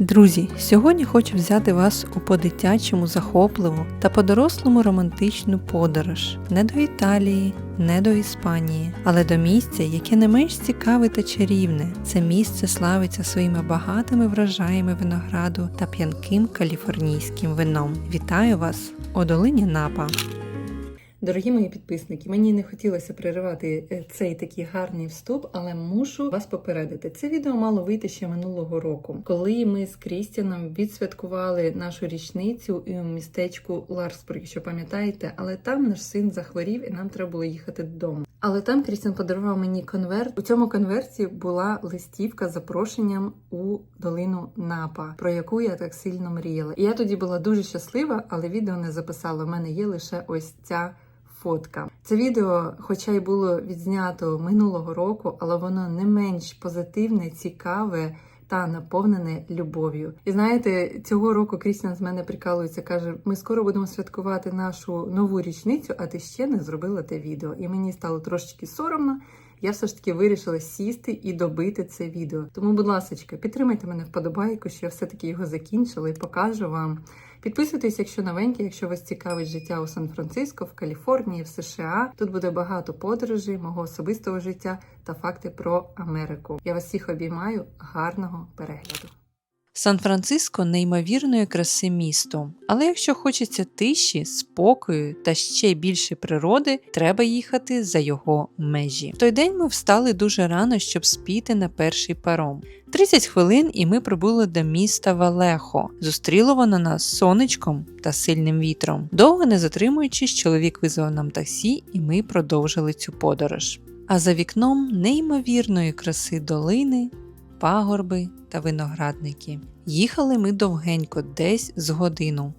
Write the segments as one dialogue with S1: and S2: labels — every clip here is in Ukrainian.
S1: Друзі, сьогодні хочу взяти вас у по-дитячому захопливу та по-дорослому романтичну подорож не до Італії, не до Іспанії, але до місця, яке не менш цікаве та чарівне. Це місце славиться своїми багатими врожаями винограду та п'янким каліфорнійським вином. Вітаю вас у долині Напа. Дорогі мої підписники, мені не хотілося переривати е, цей такий гарний вступ, але мушу вас попередити. Це відео мало вийти ще минулого року, коли ми з Крістіаном відсвяткували нашу річницю у містечку Ларсбург, якщо пам'ятаєте, але там наш син захворів і нам треба було їхати додому. Але там Крістіан подарував мені конверт. У цьому конверті була листівка з запрошенням у долину Напа, про яку я так сильно мріяла. І я тоді була дуже щаслива, але відео не записала. У мене є лише ось ця фотка. Це відео, хоча й було відзнято минулого року, але воно не менш позитивне, цікаве. Та наповнене любов'ю. І знаєте, цього року Крістіан з мене прикалується, каже: ми скоро будемо святкувати нашу нову річницю, а ти ще не зробила те відео. І мені стало трошечки соромно. Я все ж таки вирішила сісти і добити це відео. Тому, будь ласка, підтримайте мене вподобайку, що я все-таки його закінчила і покажу вам. Підписуйтесь, якщо новенькі, якщо вас цікавить життя у Сан-Франциско, в Каліфорнії, в США. Тут буде багато подорожей, мого особистого життя та факти про Америку. Я вас всіх обіймаю. Гарного перегляду. Сан-Франциско неймовірної краси місто, але якщо хочеться тиші, спокою та ще більше природи, треба їхати за його межі. В той день ми встали дуже рано, щоб спіти на перший паром. 30 хвилин і ми прибули до міста Валехо. Зустріло воно нас сонечком та сильним вітром. Довго не затримуючись, чоловік визвав нам таксі, і ми продовжили цю подорож. А за вікном неймовірної краси долини, пагорби та виноградники. Їхали ми довгенько, десь з годину.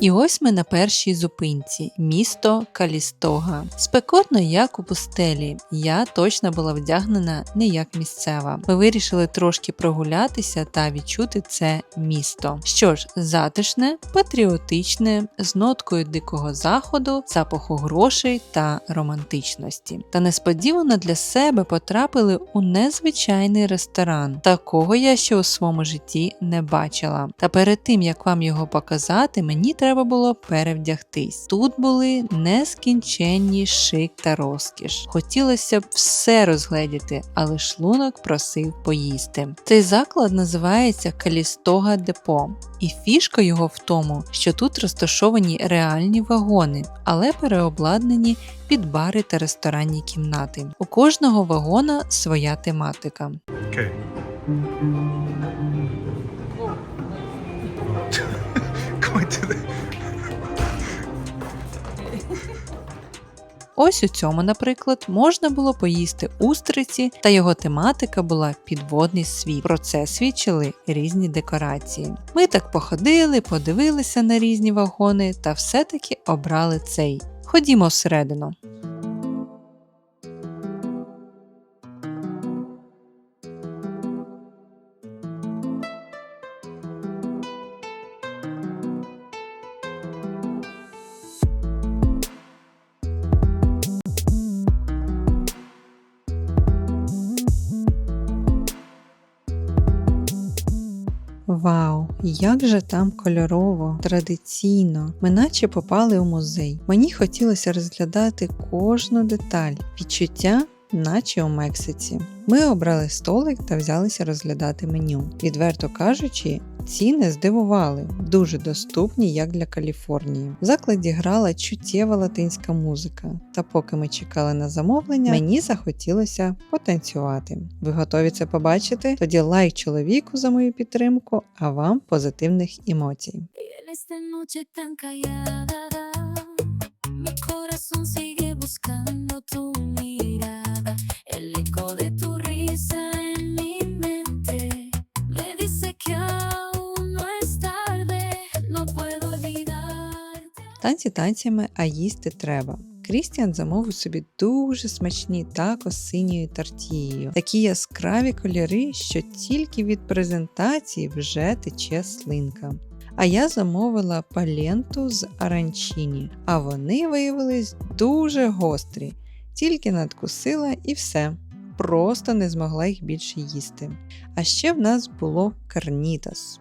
S1: І ось ми на першій зупинці місто Калістога. Спекотно, як у пустелі. Я точно була вдягнена не як місцева. Ми вирішили трошки прогулятися та відчути це місто. Що ж, затишне, патріотичне, з ноткою дикого заходу, запаху грошей та романтичності. Та несподівано для себе потрапили у незвичайний ресторан. Такого я ще у своєму житті не бачила. Та перед тим як вам його показати, мені треба треба було перевдягтись. Тут були нескінченні шик та розкіш. Хотілося б все розгледіти, але шлунок просив поїсти. Цей заклад називається Калістога Депо, і фішка його в тому, що тут розташовані реальні вагони, але переобладнані під бари та ресторанні кімнати. У кожного вагона своя тематика.
S2: Okay. Going to the.
S1: Ось у цьому, наприклад, можна було поїсти устриці, та його тематика була підводний світ. Про це свідчили різні декорації. Ми так походили, подивилися на різні вагони та все-таки обрали цей. Ходімо всередину. Вау, як же там кольорово, традиційно. Ми наче попали у музей. Мені хотілося розглядати кожну деталь, відчуття, наче у Мексиці. Ми обрали столик та взялися розглядати меню. Відверто кажучи, ціни здивували, дуже доступні як для Каліфорнії. В закладі грала чуттєва латинська музика, та поки ми чекали на замовлення, мені захотілося потанцювати. Ви готові це побачити? Тоді лайк чоловіку за мою підтримку, а вам позитивних емоцій.
S3: Corazón sigue buscando tu mirada.
S1: Танці танцями, а їсти треба. Крістіан замовив собі дуже смачні тако з синьою тортією. Такі яскраві кольори, що тільки від презентації вже тече слинка. А я замовила паленту з аранчині, а вони виявились дуже гострі. Тільки надкусила і все. просто не змогла їх більше їсти. А ще в нас було карнітас.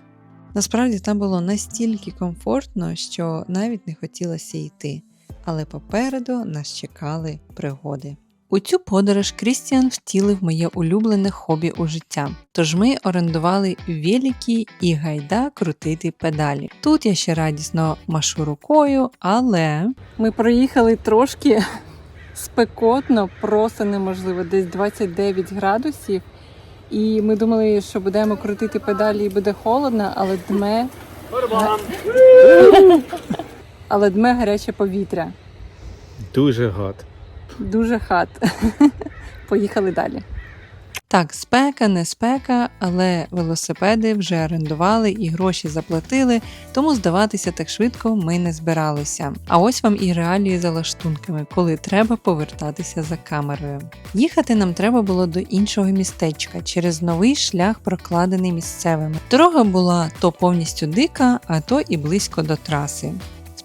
S1: Насправді там було настільки комфортно, що навіть не хотілося йти, але попереду нас чекали пригоди. У цю подорож Крістіан втілив моє улюблене хобі у життя. Тож ми орендували велики і гайда крутити педалі. Тут я ще радісно машу рукою, але ми проїхали трошки спекотно, просто неможливо, десь 29 градусів. І ми думали, що будемо крутити педалі і буде холодно, але дме. Але дме гаряче повітря.
S2: Дуже гад.
S1: Дуже хат. Поїхали далі. Так, спека, не спека, але велосипеди вже орендували і гроші заплатили, тому здаватися так швидко ми не збиралися. А ось вам і реалії за лаштунками, коли треба повертатися за камерою. Їхати нам треба було до іншого містечка через новий шлях, прокладений місцевими. Дорога була то повністю дика, а то і близько до траси.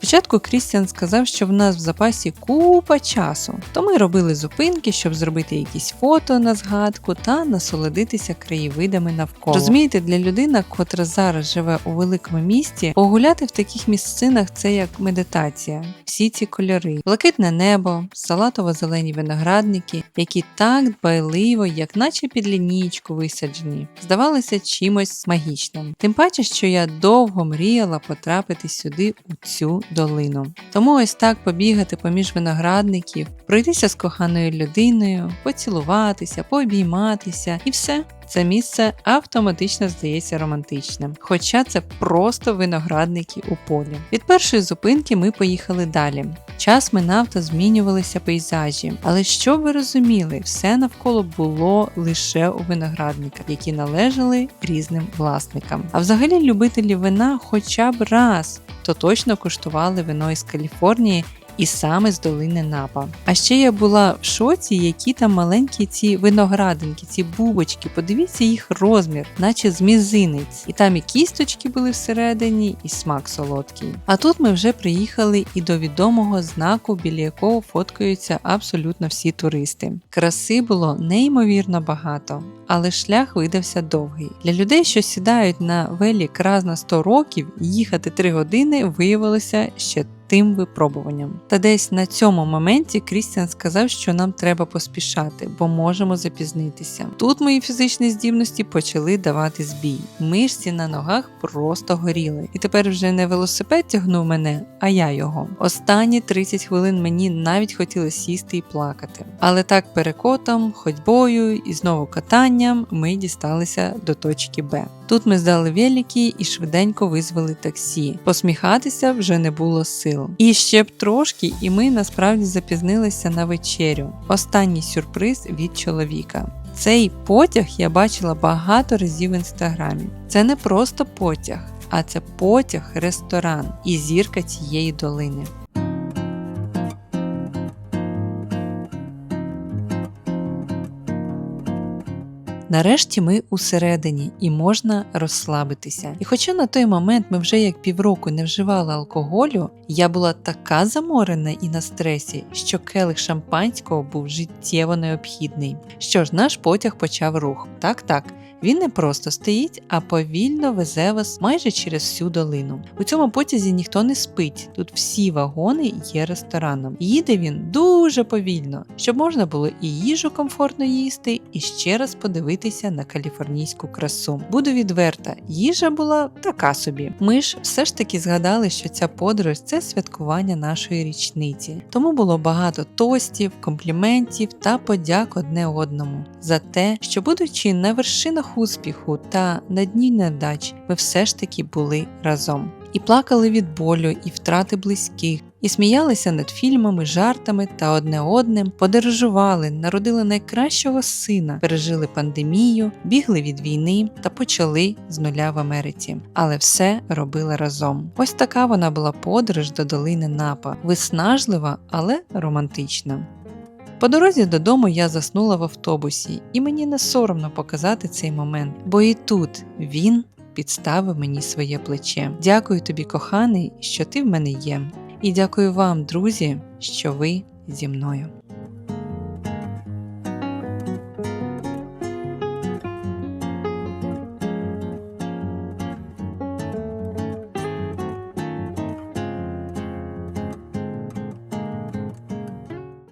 S1: Спочатку Крістіан сказав, що в нас в запасі купа часу, то ми робили зупинки, щоб зробити якісь фото на згадку та насолодитися краєвидами навколо. Розумієте, для людини, котра зараз живе у великому місті, погуляти в таких місцинах це як медитація. Всі ці кольори, блакитне небо, салатово-зелені виноградники, які так дбайливо, як наче під лінійку висаджені, здавалося чимось магічним. Тим паче, що я довго мріяла потрапити сюди у цю долину. Тому ось так побігати поміж виноградників, пройтися з коханою людиною, поцілуватися, пообійматися і все. Це місце автоматично здається романтичним, хоча це просто виноградники у полі. Від першої зупинки ми поїхали далі. Час минав та змінювалися пейзажі, але щоб ви розуміли, все навколо було лише у виноградниках, які належали різним власникам. А взагалі любителі вина хоча б раз то точно куштували вино із Каліфорнії і саме з долини Напа. А ще я була в шоці, які там маленькі ці виноградинки, ці бубочки. Подивіться їх розмір, наче з мізинець. І там і кісточки були всередині, і смак солодкий. А тут ми вже приїхали і до відомого знаку, біля якого фоткаються абсолютно всі туристи. Краси було неймовірно багато. Але шлях видався довгий. Для людей, що сідають на велік раз на 100 років, їхати 3 години виявилося ще тим випробуванням. Та десь на цьому моменті Крістіан сказав, що нам треба поспішати, бо можемо запізнитися. Тут мої фізичні здібності почали давати збій. Мишці на ногах просто горіли. І тепер вже не велосипед тягнув мене, а я його. Останні 30 хвилин мені навіть хотілося сісти і плакати. Але так перекотом, ходьбою і знову катанням ми дісталися до точки Б. Тут ми здали велики і швиденько визвали таксі. Посміхатися вже не було сил. І ще б трошки, і ми насправді запізнилися на вечерю. Останній сюрприз від чоловіка. Цей потяг я бачила багато разів в інстаграмі. Це не просто потяг, а це потяг-ресторан і зірка цієї долини. Нарешті ми усередині і можна розслабитися. І хоча на той момент ми вже як півроку не вживали алкоголю, я була така заморена і на стресі, що келих шампанського був життєво необхідний. Що ж, наш потяг почав рух. Так, так. Він не просто стоїть, а повільно везе вас майже через всю долину. У цьому потязі ніхто не спить. Тут всі вагони є рестораном. Їде він дуже повільно, щоб можна було і їжу комфортно їсти, і ще раз подивитися на каліфорнійську красу. Буду відверта, їжа була така собі. Ми ж все ж таки згадали, що ця подорож це святкування нашої річниці. Тому було багато тостів, компліментів та подяк одне одному за те, що будучи на вершинах успіху та на дні невдач, ми все ж таки були разом. І плакали від болю і втрати близьких, і сміялися над фільмами, жартами та одне одним, подорожували, народили найкращого сина, пережили пандемію, бігли від війни та почали з нуля в Америці. Але все робили разом. Ось така вона була подорож до долини Напа, виснажлива, але романтична. По дорозі додому я заснула в автобусі, і мені не соромно показати цей момент, бо і тут він підставив мені своє плече. Дякую тобі, коханий, що ти в мене є. І дякую вам, друзі, що ви зі мною.